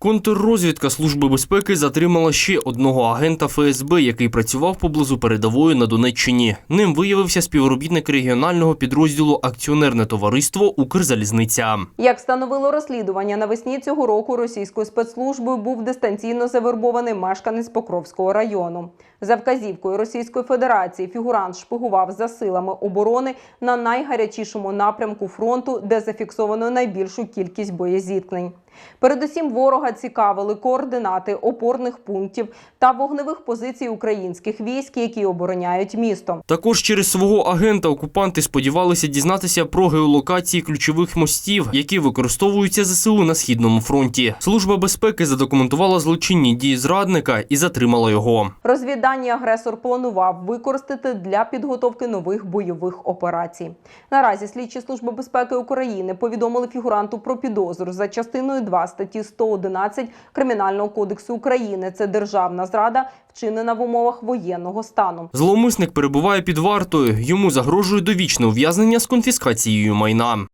Контррозвідка Служби безпеки затримала ще одного агента ФСБ, який працював поблизу передової на Донеччині. Ним виявився співробітник регіонального підрозділу Акціонерне товариство Укрзалізниця. Як встановило розслідування, навесні цього року російською спецслужбою був дистанційно завербований мешканець Покровського району. За вказівкою Російської Федерації фігурант шпигував за силами оборони на найгарячішому напрямку фронту, де зафіксовано найбільшу кількість боєзіткнень. Передусім ворога цікавили координати опорних пунктів та вогневих позицій українських військ, які обороняють місто. Також через свого агента окупанти сподівалися дізнатися про геолокації ключових мостів, які використовуються ЗСУ на східному фронті. Служба безпеки задокументувала злочинні дії зрадника і затримала його. Розвіддані агресор планував використати для підготовки нових бойових операцій. Наразі слідчі служби безпеки України повідомили фігуранту про підозру за частиною 2 статті 111 Кримінального кодексу України. Це державна зрада, вчинена в умовах воєнного стану. Зловмисник перебуває під вартою. Йому загрожує довічне ув'язнення з конфіскацією майна.